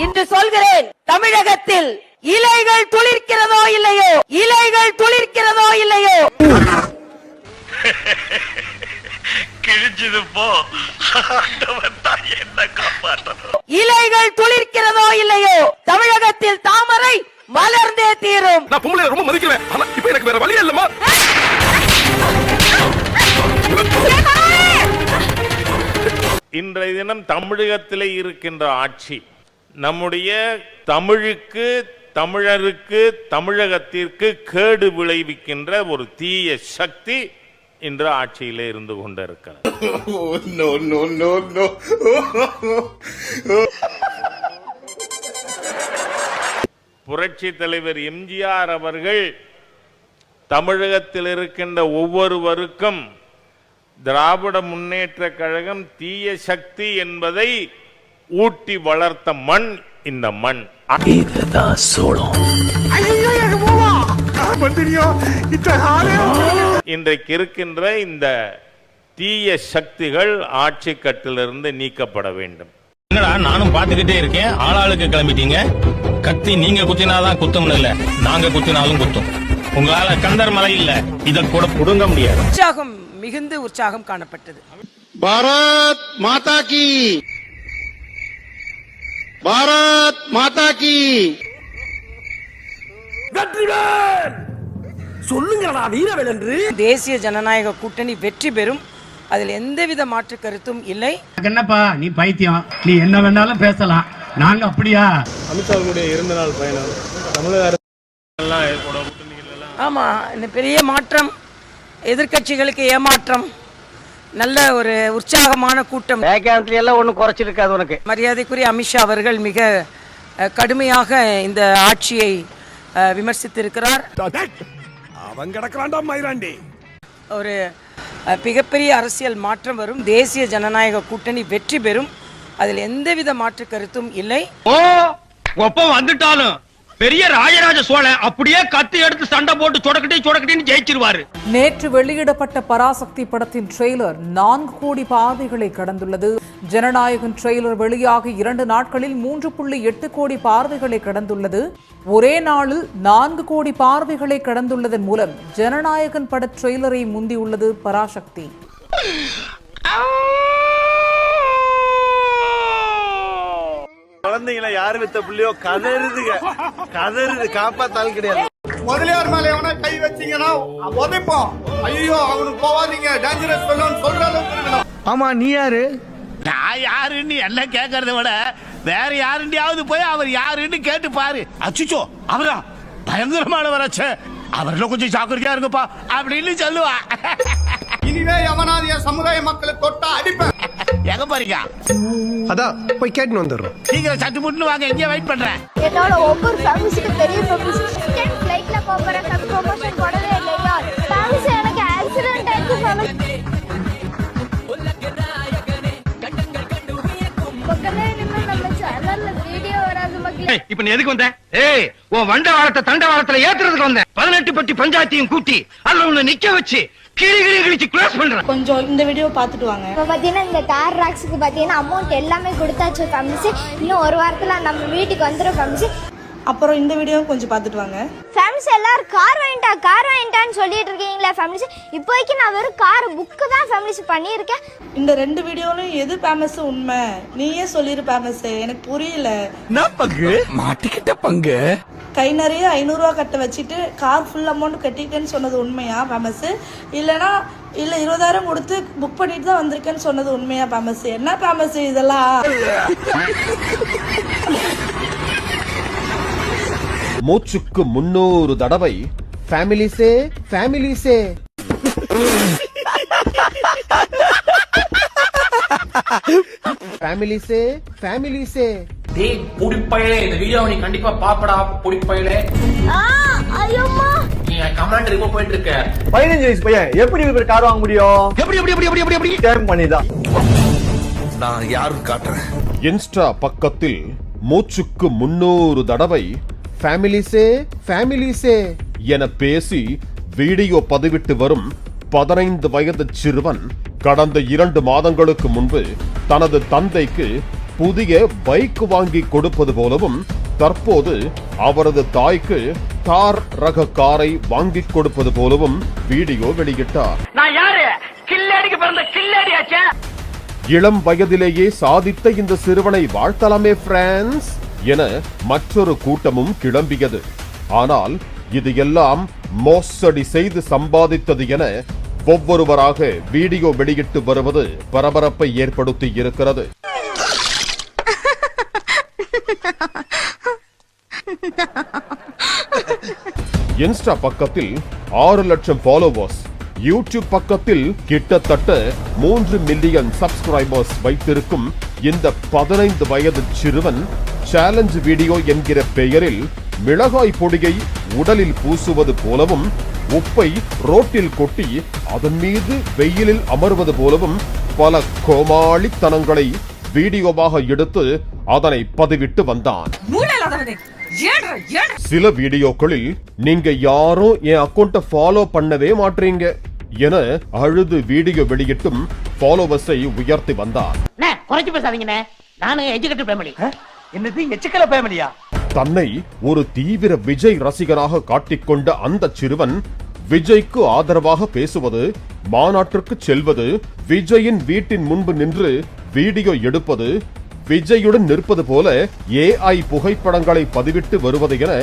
இன்று சொல்கிறேன் தமிழகத்தில் இலைகள் துளிர்க்கிறதோ இல்லையோ இலைகள் துளிர்க்கிறதோ இல்லையோ கிழிஞ்சது போ என்ன காப்பாற்றணும் இலைகள் துளிர்க்கிறதோ இல்லையோ தமிழகத்தில் தாமரை மலர்ந்தே தீரும் நான் பொம்பளை ரொம்ப மதிக்கிறேன் ஆனா இப்ப எனக்கு வேற வழி இல்லம்மா இன்றைய தினம் தமிழகத்திலே இருக்கின்ற ஆட்சி நம்முடைய தமிழுக்கு தமிழருக்கு தமிழகத்திற்கு கேடு விளைவிக்கின்ற ஒரு தீய சக்தி இன்று ஆட்சியிலே இருந்து கொண்டிருக்கிறது. புரட்சி தலைவர் எம்ஜிஆர் அவர்கள் தமிழகத்தில் இருக்கின்ற ஒவ்வொருவருக்கும் திராவிட முன்னேற்ற கழகம் தீய சக்தி என்பதை ஊட்டி வளர்த்த மண் இந்த மண். இதுதான் சோளம் இன்றைக்கு இருக்கின்ற இந்த தீய சக்திகள் ஆட்சி கட்டிலிருந்து நீக்கப்பட வேண்டும். என்னடா நானும் பாத்துக்கிட்டே இருக்கேன். ஆளாளுக்கு கிளம்பிட்டீங்க. கத்தி நீங்க குத்தினாதான் குத்தம் இல்ல. நாங்க குத்தினாலும் குத்தும். உங்களால கந்தர் மலை இல்ல. இத கூட புடுங்க முடியாது. உற்சாகம் மிகுந்த உற்சாகம் காணப்பட்டது. பாரத் மாதா கி பாரத் மாதா கி. சொல்லுங்கடா வீரவேல் என்று. தேசிய ஜனநாயக கூட்டணி வெற்றி பெறும். அதில் எந்தவித மாற்று கருத்தும் இல்லை. என்னப்பா நீ பைத்தியம்? நீ என்ன வேணாலும் பேசலாம். நாங்க அப்படியா? அமித்ஷாவுடைய இருந்த நாள் பயணம். தமிழக அரசு ஆமா இந்த பெரிய மாற்றம். எதிர்கட்சிகளுக்கு ஏமாற்றம். நல்ல ஒரு உற்சாகமான கூட்டம். வேகாந்தில எல்லாம் ஒண்ணும் குறைச்சிருக்காது உனக்கு. மரியாதைக்குரிய அமித்ஷா அவர்கள் மிக கடுமையாக இந்த ஆட்சியை விமர்சித்திருக்கிறார். அவன் கிடக்குறான்டா மயிராண்டி. ஒரு மிகப்பெரிய அரசியல் மாற்றம் வரும். தேசிய ஜனநாயக கூட்டணி வெற்றி பெறும். அதில் எந்தவித மாற்று கருத்தும் இல்லை. ஓ ஒப்பம் வந்துட்டாலும் பெரிய ராஜராஜ சோழன் அப்படியே கத்தி எடுத்து சண்டை போட்டு சொடக்கட்டி சொடக்கட்டின்னு ஜெயிச்சிருவாரு. நேற்று வெளியிடப்பட்ட பராசக்தி படத்தின் ட்ரெய்லர் நான்கு கோடி பார்வைகளை கடந்துள்ளது. ஜனநாயகன் ட்ரெய்லர் வெளியாகி இரண்டு நாட்களில் மூன்று புள்ளி எட்டு கோடி பார்வைகளை கடந்துள்ளது. ஒரே நாளில் நான்கு கோடி பார்வைகளை கடந்துள்ளதன் மூலம் ஜனநாயகன் பட ட்ரெய்லரை முந்தியுள்ளது பராசக்தி. குழந்தைங்கள யாரு வித்த புள்ளியோ கதறுதுங்க. கதறுது காப்பாத்தாலும் கிடையாது. முதலியார் மேல எவனா கை வச்சீங்கன்னா உதைப்போம். ஐயோ அவனுக்கு போவாதீங்க. டேஞ்சரஸ் சொல்ற அளவுக்கு ஆமா நீ யாரு? நான் யாருன்னு எல்லாம் கேட்கறத விட வேற யாருண்டியாவது போய் அவர் யாருன்னு கேட்டு பாரு. அச்சுச்சோ அவரா? பயங்கரமான வராச்சே அவர்ல கொஞ்சம் ஜாக்கிரதையா இருங்கப்பா அப்படின்னு சொல்லுவா. இனிமே எவனாவது என் சமுதாய மக்களை தொட்டா அடிப்பேன். எங்க போறீங்க? அதான் போய் கேட்டு வந்துடுறோம். சீக்கிரம் சட்டு முட்டு வாங்க எங்கேயே வெயிட் பண்றேன். என்னோட ஒவ்வொரு ஃபேமிலிஸ்க்கு பெரிய ஃப்ளைட்ல போகிற ப்ரொமோஷன் போடவே இல்லையா? ஃபேமிலிஸ் எனக்கு ஆக்சிடென்ட் ஆயிடுச்சு ஃபேமிலி பக்கத்துல இனிமேல் நம்ம சேனல்ல வீடியோ வராது மக்களே. இப்ப நீ எதுக்கு வந்த? ஏய் உன் வண்ட வாரத்தை தண்ட வாரத்துல ஏத்துறதுக்கு வந்தேன் பதினெட்டு பட்டி பஞ்சாயத்தையும் கூட்டி அதுல உன்னை நிக்க வச்சு கிளி கிளி கிழிச்சு க்ளோஸ் பண்றேன். கொஞ்சம் இந்த வீடியோ பார்த்துட்டு வாங்க. இப்போ பார்த்தீங்கன்னா இந்த கார் ராக்ஸுக்கு பார்த்தீங்கன்னா அமௌண்ட் எல்லாமே கொடுத்தாச்சு ஃபேமிலிஸ் இன்னும் ஒரு வாரத்தில் நம்ம வீட்டுக்கு வந்துடும் ஃபேமிலிஸ் அப்புறம் இந்த வீடியோ கொஞ்சம் பார்த்துட்டு வாங்க. ஃபேமிலிஸ் எல்லாரும் கார் வாங்கிட்டா கார் வாங்கிட்டான்னு சொல்லிட்டு இருக்கீங்களா ஃபேமிலிஸ் இப்போதைக்கு நான் வெறும் கார் புக்கு தான் ஃபேமிலிஸ் பண்ணியிருக்கேன். இந்த ரெண்டு வீடியோலையும் எது ஃபேமஸ் உண்மை? நீயே சொல்லிரு ஃபேமஸ் எனக்கு புரியல. நான் பங்கு? மாட்டிக்கிட்ட பங்கு. கை நிறைய ஐநூறுரூவா கட்ட வச்சுட்டு கார் ஃபுல் அமௌண்ட் கட்டிட்டேன்னு சொன்னது உண்மையா ஃபேமஸ் இல்லைனா இல்லை இருபதாயிரம் கொடுத்து புக் பண்ணிட்டு தான் வந்திருக்கேன்னு சொன்னது உண்மையா ஃபேமஸ் என்ன ஃபேமஸ் இதெல்லாம்? மூச்சுக்கு முன்னூறு தடவை ஃபேமிலிஸே ஃபேமிலிஸே. ஃபேமிலிஸே ஃபேமிலிஸே. டேய் புடிப்பயலே இந்த வீடியோ நீ கண்டிப்பா பாப்படா புடிப்பயலே. ஐயோம்மா. நீ கமாண்ட் ரிமூவ் இருக்க? பதினஞ்சு வயசு பையன். எப்படி இவர் கார் வாங்க முடியும்? எப்படி எப்படி எப்படி எப்படி எப்படி எப்படி? டேம் பண்ணிதான் நான் யாரும் காட்டுறேன். இன்ஸ்டா பக்கத்தில் மூச்சுக்கு முன்னூறு தடவை ஃபேமிலிஸே ஃபேமிலிஸே என பேசி வீடியோ பதிவிட்டு வரும் பதினைந்து வயது சிறுவன் கடந்த இரண்டு மாதங்களுக்கு முன்பு தனது தந்தைக்கு புதிய பைக் வாங்கி கொடுப்பது போலவும் தற்போது அவரது தாய்க்கு தார் ரக காரை வாங்கி கொடுப்பது போலவும் வீடியோ வெளியிட்டார். நான் யாரு? கில்லாடிக்கு பிறந்த கில்லாடியாச்சே? இளம் வயதிலேயே சாதித்த இந்த சிறுவனை வாழ்த்தலாமே பிரான்ஸ் என மற்றொரு கூட்டமும் கிளம்பியது. ஆனால் இது எல்லாம் மோசடி செய்து சம்பாதித்தது என ஒவ்வொருவராக வீடியோ வெளியிட்டு வருவது பரபரப்பை ஏற்படுத்தி இருக்கிறது. இன்ஸ்டா பக்கத்தில் ஆறு லட்சம் ஃபாலோவர்ஸ் யூடியூப் பக்கத்தில் கிட்டத்தட்ட மூன்று மில்லியன் சப்ஸ்கிரைபர்ஸ் வைத்திருக்கும் இந்த பதினைந்து வயது சிறுவன் சேலஞ்ச் வீடியோ என்கிற பெயரில் மிளகாய் பொடியை உடலில் பூசுவது போலவும் உப்பை ரோட்டில் கொட்டி அதன் மீது வெயிலில் அமர்வது போலவும் பல கோமாளித்தனங்களை வீடியோவாக எடுத்து அதனை பதிவிட்டு வந்தான். சில வீடியோக்களில் நீங்க யாரும் என் அக்கௌண்ட்டை ஃபாலோ பண்ணவே மாட்டீங்க என அழுது வீடியோ வெளியிட்டும் ஃபாலோவர்ஸை உயர்த்தி வந்தார். குறைச்சு பேசாதீங்கண்ணே. நானு எஜுகேட்டட் ஃபேமிலி என்னது எச்சுக்கல ஃபேமிலியா தன்னை ஒரு தீவிர விஜய் ரசிகராக காட்டிக்கொண்ட அந்த சிறுவன் விஜய்க்கு ஆதரவாக பேசுவது மாநாட்டிற்கு செல்வது விஜயின் வீட்டின் முன்பு நின்று வீடியோ எடுப்பது விஜயுடன் நிற்பது போல ஏஐ புகைப்படங்களை பதிவிட்டு வருவது என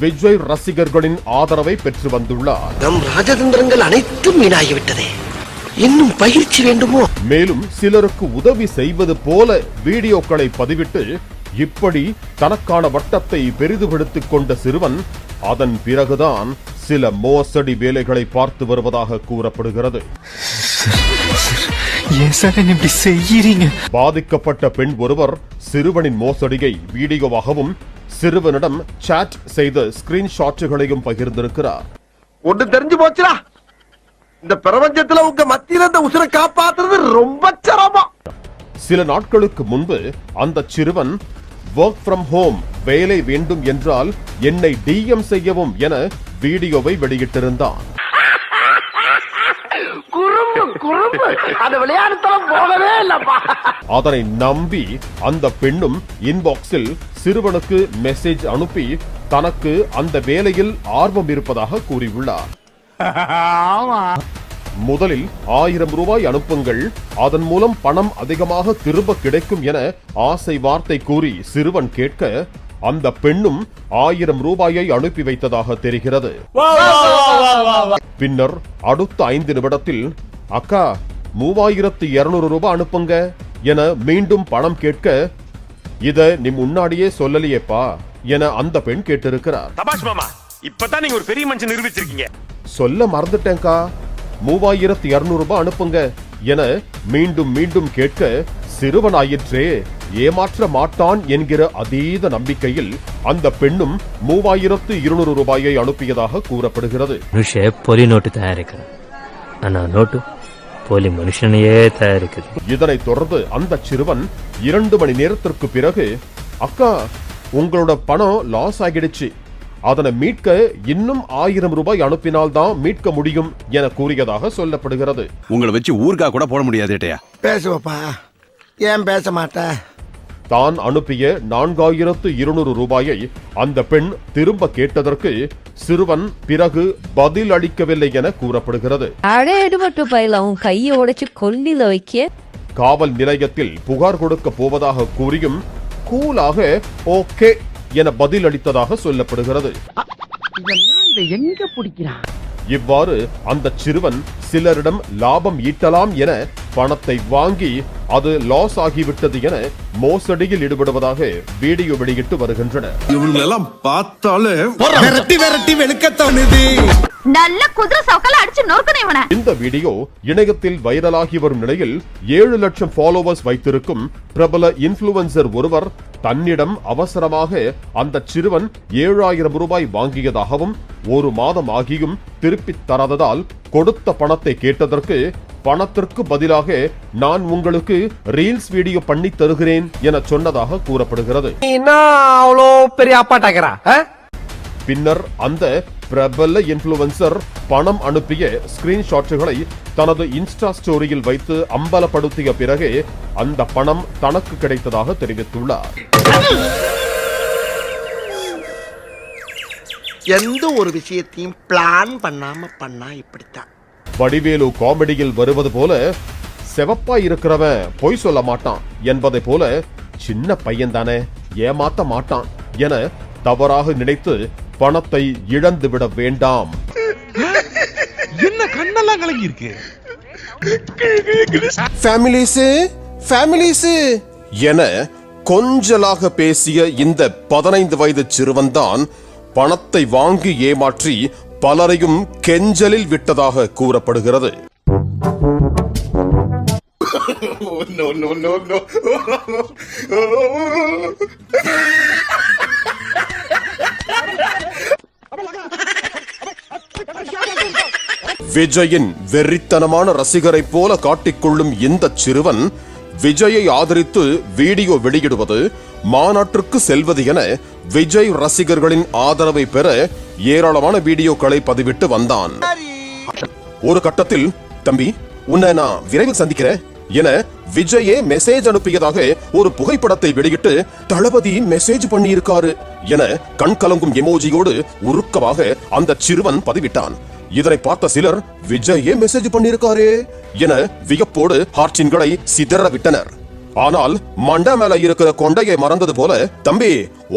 விஜய் ரசிகர்களின் ஆதரவை பெற்று வந்துள்ளார். நம் ராஜதந்திரங்கள் அனைத்தும் வீணாகிவிட்டதே. இன்னும் பயிற்சி வேண்டுமோ? மேலும் சிலருக்கு உதவி செய்வது போல வீடியோக்களை பதிவிட்டு இப்படி தனக்கான வட்டத்தை பெரிதுபடுத்திக் கொண்ட சிறுவன் அதன் பிறகுதான் சில மோசடி வேலைகளை பார்த்து வருவதாக கூறப்படுகிறது. ஏன் சார் இப்படி செய்யறீங்க? பாதிக்கப்பட்ட பெண் ஒருவர் சிறுவனின் மோசடியை வீடியோவாகவும் சிறுவனிடம் சாட் செய்த ஸ்கிரீன்ஷாட்டுகளையும் பகிர்ந்திருக்கிறார். ஒண்ணு தெரிஞ்சு போச்சுடா. இந்த பிரபஞ்சத்துல உங்க மத்தியில இந்த உசுரை காப்பாத்துறது ரொம்ப சிரமம். சில நாட்களுக்கு முன்பு அந்த சிறுவன் ஒர்க் ஃப்ரம் ஹோம் வேலை வேண்டும் என்றால் என்னை டிஎம் செய்யவும் என வீடியோவை வெளியிட்டிருந்தான். குறும்பு. அந்த விளையாட்டுத்தனம் போகவே இல்லப்பா. அதனை நம்பி அந்த பெண்ணும் இன்பாக்ஸில் சிறுவனுக்கு மெசேஜ் அனுப்பி தனக்கு அந்த வேலையில் ஆர்வம் இருப்பதாக கூறியுள்ளார். முதலில் ஆயிரம் ரூபாய் அனுப்புங்கள். அதன் மூலம் பணம் அதிகமாக திரும்ப கிடைக்கும் என ஆசை வார்த்தை கூறி சிறுவன் கேட்க அந்த பெண்ணும் ஆயிரம் ரூபாயை அனுப்பி வைத்ததாக தெரிகிறது. பின்னர் அடுத்த ஐந்து நிமிடத்தில் அக்கா மூவாயிரத்து இருநூறு ரூபாய் அனுப்புங்க என மீண்டும் பணம் கேட்க இத நீ முன்னாடியே சொல்லலையேப்பா என அந்த பெண் கேட்டிருக்கிறார். தபாஷ் மாமா இப்பதான் நீங்க ஒரு பெரிய மனுஷன் நிரூபிச்சிருக்கீங்க. சொல்ல மறந்துட்டேன்க்கா. மூவாயிரத்து இருநூறு ரூபாய் அனுப்புங்க என மீண்டும் மீண்டும் கேட்க சிறுவன் ஆயிற்றே ஏமாற்ற மாட்டான் என்கிற அதீத நம்பிக்கையில் அந்த பெண்ணும் மூவாயிரத்து இருநூறு ரூபாயை அனுப்பியதாக கூறப்படுகிறது. நோட்டு தயாரிக்கிறேன். அண்ணா நோட்டு போலி மனுஷனையே தயாரிக்குது. இதனைத் தொடர்ந்து அந்த சிறுவன் இரண்டு மணி நேரத்திற்கு பிறகு அக்கா உங்களோட பணம் லாஸ் ஆகிடுச்சு. அதனை மீட்க இன்னும் ஆயிரம் ரூபாய் அனுப்பினால்தான் மீட்க முடியும் என கூறியதாக சொல்லப்படுகிறது. உங்களை வச்சு ஊர்கா கூட போட முடியாது பேசுவப்பா. ஏன் பேச மாட்ட? தான் அனுப்பிய நான்காயிரத்து இருநூறு ரூபாயை அந்த பெண் திரும்ப கேட்டதற்கு சிறுவன் பிறகு பதில் அளிக்கவில்லை என கூறப்படுகிறது. கையை உடைச்சு கொல்லில வைக்க காவல் நிலையத்தில் புகார் கொடுக்க போவதாக கூறியும் கூலாக ஓகே என பதில் அளித்ததாக சொல்லப்படுகிறது. இதை எங்க பிடிக்கிறான்? இவ்வாறு அந்த சிறுவன் சிலரிடம் லாபம் ஈட்டலாம் என பணத்தை வாங்கி அது லாஸ் ஆகிவிட்டது என மோசடியில் ஈடுபடுவதாக வீடியோ வெளியிட்டு வருகின்றனர் இவங்களெல்லாம் பார்த்தாலே விரட்டி விரட்டி வெளுக்கத்தானுது. நல்ல குதிரை சவுக்கல அடிச்சு நொறுக்கணும் இவனை. இந்த வீடியோ இணையத்தில் வைரலாகி வரும் நிலையில் ஏழு லட்சம் ஃபாலோவர்ஸ் வைத்திருக்கும் பிரபல இன்ஃபுளுசர் ஒருவர் தன்னிடம் அவசரமாக அந்த சிறுவன் ஏழாயிரம் ரூபாய் வாங்கியதாகவும் ஒரு மாதம் ஆகியும் திருப்பித் தராததால் கொடுத்த பணத்தை கேட்டதற்கு பணத்திற்கு பதிலாக நான் உங்களுக்கு ரீல்ஸ் வீடியோ பண்ணி தருகிறேன் என சொன்னதாக கூறப்படுகிறது. பின்னர் அந்த பிரபல இன்ஃபுளுசர் பணம் அனுப்பிய ஸ்கிரீன்ஷாட்டுகளை தனது இன்ஸ்டா ஸ்டோரியில் வைத்து அம்பலப்படுத்திய பிறகே அந்த பணம் தனக்கு கிடைத்ததாக தெரிவித்துள்ளார். எந்த ஒரு விஷயத்தையும் பிளான் பண்ணாம பண்ணா இப்படித்தான். வடிவேலு காமெடியில் வருவது போல செவப்பாய் இருக்கிறவன் பொய் சொல்ல மாட்டான் என்பதை போல சின்ன பையன் தானே ஏமாத்த மாட்டான் என தவறாக நினைத்து பணத்தை இழந்து விட வேண்டாம். என்ன கண்ணெல்லாம் கலங்கி இருக்கு ஃபேமிலிஸு ஃபேமிலிஸு என கொஞ்சலாக பேசிய இந்த பதினைந்து வயது சிறுவன்தான் பணத்தை வாங்கி ஏமாற்றி பலரையும் கெஞ்சலில் விட்டதாக கூறப்படுகிறது. விஜயின் வெறித்தனமான ரசிகரைப் போல காட்டிக்கொள்ளும் இந்த சிறுவன் விஜயை ஆதரித்து வீடியோ வெளியிடுவது மாநாட்டிற்கு செல்வது என விஜய் ரசிகர்களின் ஆதரவை பெற ஏராளமான வீடியோக்களை பதிவிட்டு வந்தான். ஒரு கட்டத்தில் தம்பி உன்னை நான் விரைவில் சந்திக்கிறேன் என விஜயே மெசேஜ் அனுப்பியதாக ஒரு புகைப்படத்தை வெளியிட்டு தளபதி மெசேஜ் பண்ணியிருக்காரு என கண் கலங்கும் எமோஜியோடு உருக்கமாக அந்த சிறுவன் பதிவிட்டான். இதனை பார்த்த சிலர் விஜயே மெசேஜ் பண்ணியிருக்காரே என வியப்போடு ஹார்டின்களை சிதற விட்டனர் ஆனால் மண்டை மேல இருக்கிற கொண்டையை மறந்தது போல தம்பி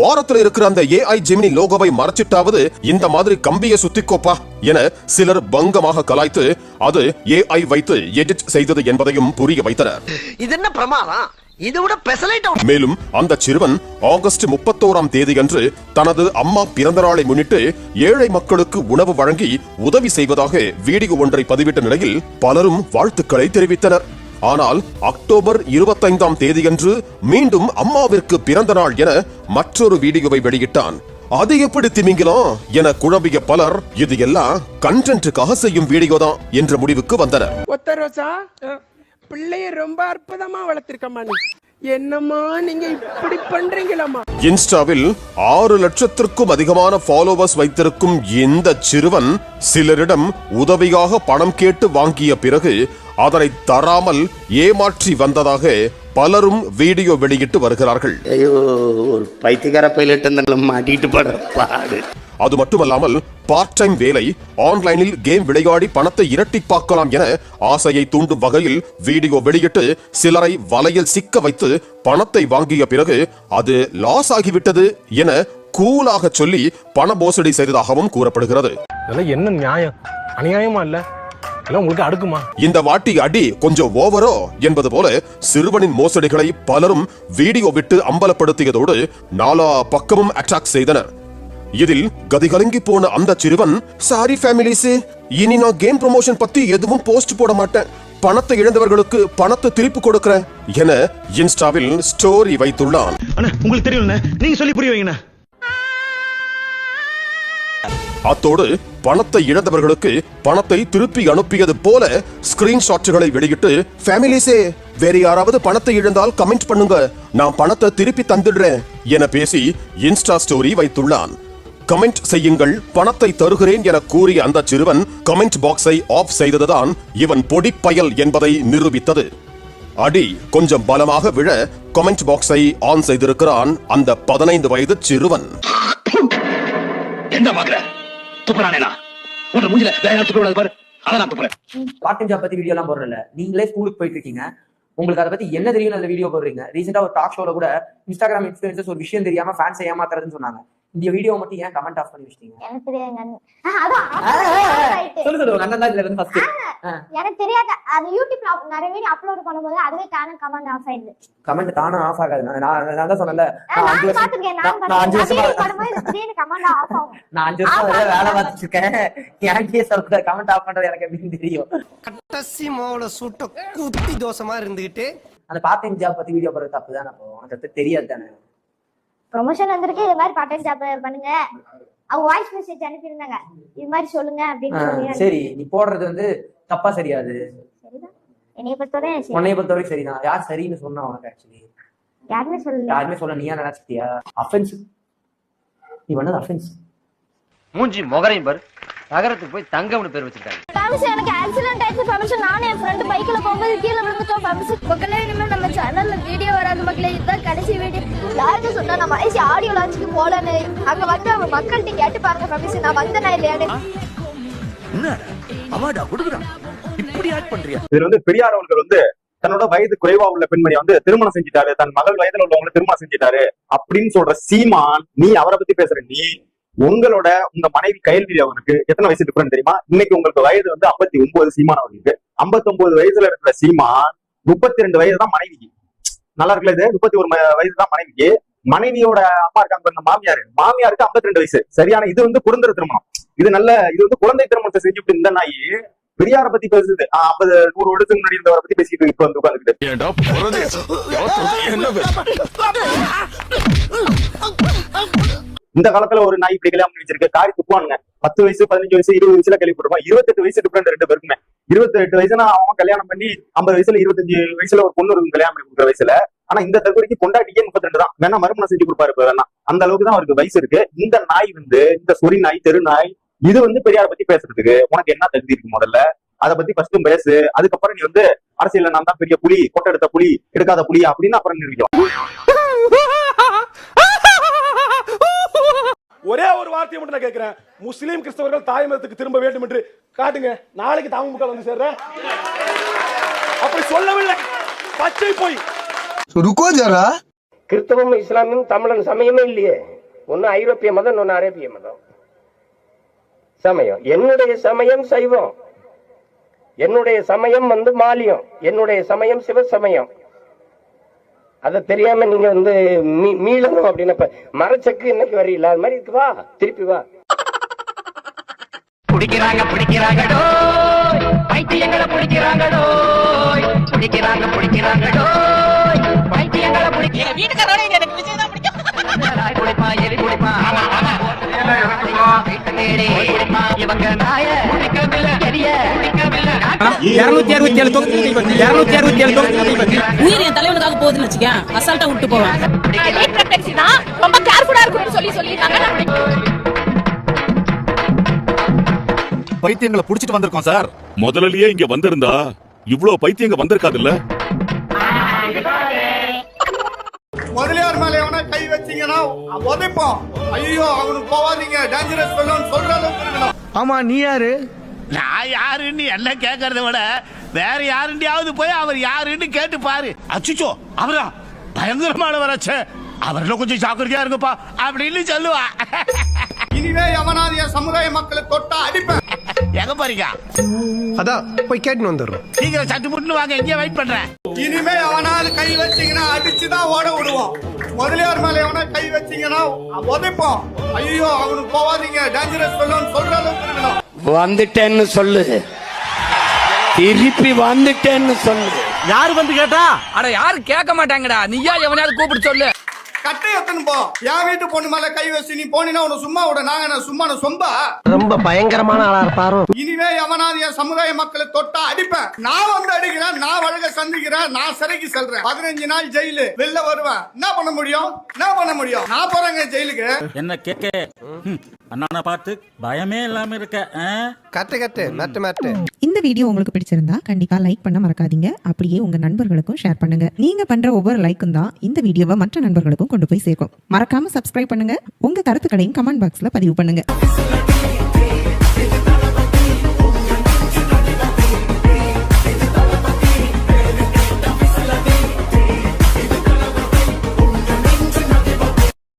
ஓரத்துல இருக்கிற அந்த ஏஐ ஜெமினி லோகோவை மறைச்சிட்டாவது இந்த மாதிரி கம்பியை சுத்திக்கோப்பா என சிலர் பங்கமாக கலாய்த்து அது ஏஐ வைத்து எடிட் செய்தது என்பதையும் புரிய வைத்தனர். இது என்ன பிரமாதம்? இதை விட பெசலைட் மேலும் அந்த சிறுவன் ஆகஸ்ட் முப்பத்தோராம் தேதியன்று தனது அம்மா பிறந்த நாளை முன்னிட்டு ஏழை மக்களுக்கு உணவு வழங்கி உதவி செய்வதாக வீடியோ ஒன்றை பதிவிட்ட நிலையில் பலரும் வாழ்த்துக்களை தெரிவித்தனர். ஆனால் அக்டோபர் இருபத்தைந்தாம் தேதியன்று மீண்டும் அம்மாவிற்கு பிறந்த நாள் என மற்றொரு வீடியோவை வெளியிட்டான். அது எப்படி திமிங்கலம் என குழம்பிய பலர் இது எல்லாம் கண்டென்ட்டுக்காக செய்யும் வீடியோ தான் என்ற முடிவுக்கு வந்தனர். பிள்ளைய ரொம்ப அற்புதமா வளர்த்திருக்கம்மா நீ. என்னம்மா நீங்க இப்படி பண்றீங்களம்மா? இன்ஸ்டாவில் ஆறு லட்சத்திற்கும் அதிகமான ஃபாலோவர்ஸ் வைத்திருக்கும் இந்த சிறுவன் சிலரிடம் உதவியாக பணம் கேட்டு வாங்கிய பிறகு அதனை தராமல் ஏமாற்றி வந்ததாக பலரும் வீடியோ வெளியிட்டு வருகிறார்கள். ஐயோ ஒரு பைத்தியக்கார பைலட் மாட்டிட்டு படுற பாடு. அது மட்டுமல்லாமல் பார்ட் டைம் வேலை ஆன்லைனில் கேம் விளையாடி பணத்தை இரட்டிப்பாக்கலாம் என ஆசையை தூண்டும் வகையில் வீடியோ வெளியிட்டு சிலரை வலையில் சிக்க வைத்து பணத்தை வாங்கிய பிறகு அது லாஸ் ஆகிவிட்டது என கூலாக சொல்லி பண மோசடி செய்ததாகவும் கூறப்படுகிறது. என்ன நியாயம்? அநியாயமா இல்ல? எல்லாம் உங்களுக்கு அடுக்குமா? இந்த வாட்டி அடி கொஞ்சம் ஓவரோ என்பது போல சிறுவனின் மோசடிகளை பலரும் வீடியோ விட்டு அம்பலப்படுத்தியதோடு நாலா பக்கமும் அட்டாக் செய்தனர். இதில் கதிகலங்கி போன அந்த சிறுவன் சாரி ஃபேமிலிஸ் இனி நான் கேம் ப்ரமோஷன் பத்தி எதுவும் போஸ்ட் போட மாட்டேன். பணத்தை இழந்தவர்களுக்கு பணத்தை திருப்பி கொடுக்கிறேன் என இன்ஸ்டாவில் ஸ்டோரி வைத்துள்ளான். அண்ணா உங்களுக்கு தெரியும்ண்ணே நீங்க சொல்லி புரிய வைங்கண்ணா. அத்தோடு பணத்தை இழந்தவர்களுக்கு பணத்தை திருப்பி அனுப்பியது போல ஸ்கிரீன்ஷாட்டுகளை வெளியிட்டு ஃபேமிலிஸே வேற யாராவது பணத்தை இழந்தால் கமெண்ட் பண்ணுங்க. நான் பணத்தை திருப்பி தந்துடுறேன் என பேசி இன்ஸ்டா ஸ்டோரி வைத்துள்ளான். கமெண்ட் செய்யுங்கள் பணத்தை தருகிறேன் என கூறிய அந்த சிறுவன் கமெண்ட் பாக்ஸை ஆஃப் செய்ததுதான் இவன் பொடிப்பயல் என்பதை நிரூபித்தது. அடி கொஞ்சம் பலமாக விழ கமெண்ட் பாக்ஸை ஆன் செய்திருக்கிறான் அந்த பதினைந்து வயது சிறுவன். என்ன பாக்குற துப்புறானேனா உன் மூஞ்சில வேற யாரும் துப்புறது பாரு. அதான் நான் துப்புறேன். பார்ட் டைம் ஜாப் பத்தி வீடியோ எல்லாம் போடுறல நீங்களே ஸ்கூலுக்கு போயிட்டு இருக்கீங்க. உங்களுக்கு அதை பத்தி என்ன தெரியும் அந்த வீடியோ போடுறீங்க? ரீசெண்டா ஒரு டாக் ஷோல கூட இன்ஸ்டாகிராம் இன்ஃபுளுசர்ஸ் ஒரு விஷயம் தெரியாம ஃபேன்ஸ் ஏமாத்துறதுன்னு சொன்னாங்க. இந்த வீடியோ மட்டும் ஏன் கமெண்ட் ஆஃப் பண்ணி வச்சிட்டீங்க? எனக்கு right. சொல்லு சொல்லு அண்ணன் தான் இதுல இருந்து ஃபர்ஸ்ட் எனக்கு தெரியாது அது யூடியூப்ல நிறைய வீடியோ அப்லோட் பண்ணும்போது அதுவே தானே கமெண்ட் ஆஃப் ஆயிடுது. கமெண்ட் தானா ஆஃப் ஆகாது. நான் நான் தான் சொன்னேன்ல. ஆஹ், நான் அஞ்சு நான் வருஷம் அஞ்சு வருஷமா வீடியோ பண்ணும்போது திடீர்னு கமெண்ட் ஆஃப் ஆகும். நான் அஞ்சு வருஷம் வரை வேலை பார்த்துட்டு இருக்கேன் எனக்கே சொல்ற கமெண்ட் ஆஃப் பண்றது எனக்கு எப்படின்னு தெரியும். கட்டசி மோல சுட்ட குத்தி தோசமா இருந்துகிட்டு அந்த பார்ட் டைம் ஜாப் பத்தி வீடியோ போடுறது தப்பு தானே அப்போ? உனக்கு அது தெரியாது தானே? ப்ரொமோஷன் வந்திருக்கு இது மாதிரி பார்ட் டைம் ஜாப் பண்ணுங்க. அவங்க வாய்ஸ் மெசேஜ் அனுப்பியிருந்தாங்க. இது மாதிரி சொல்லுங்க அப்படின்னு சரி நீ போடுறது வந்து தப்பா சரியாது. என்னைய பொறுத்தவரை. உன்னைய பொறுத்த வரைக்கும் சரிதான். யார் சரின்னு சொன்னா உனக்கு ஆக்சுவலி யாருமே சொல்லல. யாருமே சொல்ல நீயா நினைச்சிட்டியா அஃபென்ஸ் நீ பண்ணது அஃபென்ஸ் மூஞ்சி முகரையும் பாரு. நகரத்துக்கு போய் தங்கம்னு பேர் வச்சிருக்காங்க. ஃபேமிலி எனக்கு ஆக்சிடென்ட் ஆயிடுச்சு. ஃபேமிலி நானும் என் ஃப்ரெண்டு பைக்ல போகும்போது கீழே விழுந்துட்டோம். ஃபேமிலி மக்களே இனிமேல் நம்ம சேனல்ல வீடியோ வராது மக்களே. இதுதான் கடைசி வீடியோ யாருக்கு சொன்னா நம்ம ஐசி ஆடியோ லான்ச்சுக்கு போலன்னு. அங்க வந்து அவங்க மக்கள்கிட்ட கேட்டு பாருங்க ஃபேமிலி நான் வந்தேனா இல்லையான்னு. இதுல வந்து பெரியார் அவர்கள் வந்து தன்னோட வயது குறைவா உள்ள பெண்மணி வந்து திருமணம் செஞ்சிட்டாரு. தன் மகள் வயதுல உள்ளவங்களை திருமணம் செஞ்சிட்டாரு. அப்படின்னு சொல்ற சீமான் நீ அவரை பத்தி பேசுற நீ உங்களோட உங்க மனைவி கைல்வி அவருக்கு எத்தனை வயசு டிஃபரெண்ட் தெரியுமா இன்னைக்கு உங்களுக்கு வயது வந்து 59 ஒன்பது சீமான் அவர்களுக்கு 59 வயசுல இருக்கிற சீமான் முப்பத்தி ரெண்டு வயது தான் மனைவிக்கு நல்லா இருக்குல்ல இது முப்பத்தி ஒரு வயசு தான் மனைவிக்கு மனைவியோட அம்மா இருக்காங்க மாமியார் மாமியாருக்கு 52 ரெண்டு வயசு சரியான இது வந்து குழந்தை திருமணம் இது நல்ல இது வந்து குழந்தை திருமணத்தை செஞ்சுட்டு இந்த நாய் பெரியார பத்தி பேசுது ஐம்பது நூறு வருடத்துக்கு முன்னாடி இருந்தவரை பத்தி பேசிட்டு இப்ப வந்து உட்காந்துக்கிட்டு இந்த காலத்துல ஒரு நாய் இப்படி கல்யாணம் பண்ணி வச்சிருக்கு. காரி துப்புவானுங்க. பத்து வயசு பதினஞ்சு வயசு இருபது வயசுல கேள்விப்படுவான் இருபத்தெட்டு வயசு டிஃபரெண்ட் ரெண்டு பேருக்குமே. இருபத்தெட்டு வயசுனா அவன் கல்யாணம் பண்ணி ஐம்பது வயசுல இருபத்தஞ்சு வயசுல ஒரு பொண்ணு இருக்கும் கல்யாணம் பண்ணி கொடுக்குற வயசுல. ஆனா இந்த தகுதிக்கு கொண்டாட்டிக்கே முப்பத்தி ரெண்டு தான்? வேணா மறுமணம் செஞ்சு கொடுப்பாரு வேணா அந்த அளவுக்கு தான் அவருக்கு வயசு இருக்கு. இந்த நாய் வந்து இந்த சொறி நாய் தெரு நாய் இது வந்து பெரியார பத்தி பேசுறதுக்கு உனக்கு என்ன தகுதி இருக்கு முதல்ல? அதை பத்தி ஃபர்ஸ்ட் பேசு. அதுக்கப்புறம் நீ வந்து அரசியல நான் தான் பெரிய புலி கொட்டை எடுத்த புலி எடுக்காத புலி அப்படின்னு அப்புறம் நிரூபிக்கலாம். ஒரே ஒரு வார்த்தையை மட்டும் நான் கேட்கிறேன். முஸ்லீம் கிறிஸ்தவர்கள் தாய் மதத்துக்கு திரும்ப வேண்டும் என்று காட்டுங்க. நாளைக்கு தமுக வந்து சேர்றேன் அப்படி சொல்லவில்லை. பச்சை போய். ருக்கோ ஜரா? கிறிஸ்தவம் இஸ்லாமும் தமிழன் சமயமே இல்லையே. ஒன்னு ஐரோப்பிய மதம் ஒன்னு அரேபிய மதம். சமயம். என்னுடைய சமயம் சைவம். என்னுடைய சமயம் வந்து மாலியம். என்னுடைய சமயம் சிவசமயம். அத தெரியாம நீங்க வந்து மீ- மீளணும் அப்படின்னு மரச்சக்கு இன்னைக்கு வரையில அது மாதிரி இருக்கு வா. திருப்பி வா. பிடிக்கிறாங்க பிடிக்கிறாங்கடோ பைத்தியங்களை பிடிக்கிறாங்கடோ பிடிக்கிறாங்க பிடிக்கிறாங்கடோ பைத்தியங்களை பிடிக்க வீட்டுக்காரோட எனக்கு விஜய் தான் பிடிக்கும். குடிப்பா எலி குடிப்பா இவங்க நாய குடிக்கவில்லை எலிய குடிக்கவில்லை இருநூத்தி அறுபத்தி ஏழு தொகுதி இருநூத்தி அறுபத்தி ஏழு தொகுதி உயிர் என் தலைவனுக்காக போகுதுன்னு வச்சுக்கேன். அசால்ட்டா விட்டு போவேன். ரொம்ப கேர்ஃபுல்லா சொல்லி சொல்லியிருக்காங்க பைத்தியங்களை புடிச்சிட்டு வந்திருக்கோம் சார். முதல்லயே இங்க வந்திருந்தா இவ்ளோ பைத்தியங்க வந்திருக்காதுல்ல? கை வச்சீங்கன்னா உதைப்போம் ஐயோ அவனுக்கு போவாதீங்க. டேஞ்சரஸ் சொல்லணும்னு சொல்ற அளவுக்கு இருக்கணும் ஆமா நீ யாரு? நான் யாருன்னு என்ன கேட்கறத விட வேற யாருண்டியாவது போய் அவர் யாருன்னு கேட்டு பாரு. அச்சுச்சோ அவரா? பயங்கரமானவராச்சே அவர்ல கொஞ்சம் ஜாக்கிரதையா இருங்கப்பா அப்படின்னு சொல்லுவா. இனிமே எவனாவது என் சமுதாய மக்களை தொட்டா அடிப்பேன் எங்க போறீங்க? அதான் போய் கேட்டு வந்துடுறோம். சீக்கிரம் சட்டு முட்டு வாங்க இங்கே வெயிட் பண்றேன். இனிமே எவனாவது கை வச்சீங்கன்னா அடிச்சுதான் ஓட விடுவோம் முதலியார் மேல எவனா கை வச்சீங்கன்னா உதைப்போம் ஐயோ அவனுக்கு போவாதீங்க டேஞ்சரஸ் சொல்லணும்னு சொல்ற அளவுக்கு வந்துட்டேன்னு சொல்லு. திருப்பி வந்துட்டேன்னு சொல்லு. யாரு வந்து கேட்டா? அட யாரு கேட்க மாட்டாங்கடா. நீயா எவனையாவது கூப்பிட்டு சொல்லு. கட்டை எத்தனை போ? என் வீட்டு பொண்ணு மேல கை வச்சு நீ போனீங்கன்னா உன சும்மா விட. நாங்க என்ன சும்மா நான் சொம்பா? ரொம்ப பயங்கரமான ஆளா இருப்பாரு. இனிமே எவனாவது என் சமுதாய மக்களை தொட்டா அடிப்பேன். நான் வந்து அடிக்கிறேன் நான் வழக்க சந்திக்கிறேன் நான் சிறைக்கு செல்றேன். பதினஞ்சு நாள் ஜெயிலு வெளில வருவேன். என்ன பண்ண முடியும்? என்ன பண்ண முடியும்? நான் போறேங்க ஜெயிலுக்கு. என்ன கேக்க? அண்ணா பார்த்து பயமே இல்லாம இருக்க கட்டு கட்டு மட்டு மட்டு. இந்த வீடியோ உங்களுக்கு பிடிச்சிருந்தா கண்டிப்பா லைக் பண்ண மறக்காதீங்க. அப்படியே உங்க நண்பர்களுக்கும் ஷேர் பண்ணுங்க. நீங்க பண்ற ஒவ்வொரு லைக்கும் தான் இந்த வீடியோவை மற்ற நண்பர்களுக்கும் கொண்டு போய் சேர்க்கும். மறக்காம சப்ஸ்கிரைப் பண்ணுங்க. உங்க கருத்துக்களையும் கமெண்ட் பாக்ஸ்ல பதிவு பண்ணுங்க.